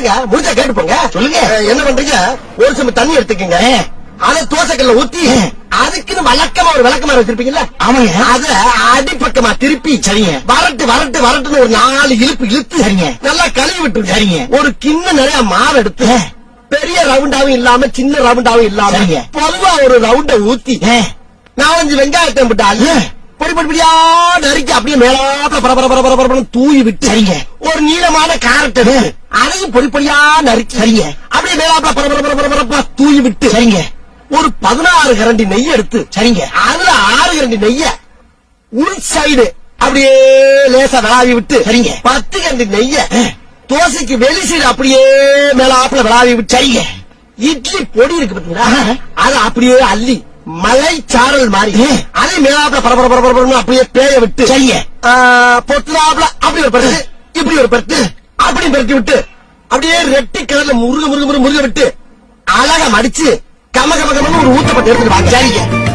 கேளுங்க முடிஞ்சா கேட்டு போங்க சொல்லுங்க. என்ன பண்றீங்க ஒரு சம தண்ணி எடுத்துக்கங்க அத தோசைக்கல்ல ஊத்தி அதுக்குன்னு வழக்கமா ஒரு விளக்கமா வச்சிருப்பீங்கல்ல ஆமாங்க. அத அடிப்பக்கமா திருப்பி சரிங்க. வரட்டு வரட்டு வரட்டுன்னு ஒரு நாலு இழுப்பு இழுத்து சரிங்க. நல்லா கழுவி விட்டு சரிங்க. ஒரு கிண்ண நிறைய மாவு எடுத்து. பெரிய ரவுண்டாவும் இல்லாம சின்ன ரவுண்டாவும் இல்லாம. பொதுவா ஒரு ரவுண்ட ஊத்தி நாலஞ்சு வெங்காயத்தை விட்டு அள்ளி ஆ. பொடி பொடி பொடியா நறுக்கி அப்படியே மேலாப்ல பர பர பர பர பரபரன்னு தூவி விட்டு சரிங்க. ஒரு நீளமான கேரட் அதையும் பொடி பொடியா நறுக்கி சரிங்க. அப்படியே மேலாப்ல பர பர பர பர பரப்பா தூவி விட்டு சரிங்க ஒரு பதினாறு கரண்டி நெய் எடுத்து சரிங்க அதுல ஆறு கரண்டி நெய்ய உள் சைடு அப்படியே லேசா விளாவி விட்டு சரிங்க. பத்து கரண்டி நெய்ய. தோசைக்கு வெளி சைடு அப்படியே மேலாப்ல விளாவி விட்டு சரிங்க இட்லி பொடி இருக்கு பாத்தீங்களா. அத அப்படியே அள்ளி மலை சாரல் மாதிரி. அதை மேலாப்ல பரபர பரபர பரபரன்னு அப்படியே பேய விட்டு சரிங்க ஆ, பொத்துலாப்ல அப்படி ஒரு பருத்து இப்படி ஒரு பருத்து அப்படி பருத்தி விட்டு அப்படியே ரெட்டி கலர்ல முருக முருக முருக முருக விட்டு அழகா மடிச்சு கம கம கமன்னு ஒரு ஊத்தப்பட்டு எடுத்துட்டு வாங்க சரிங்க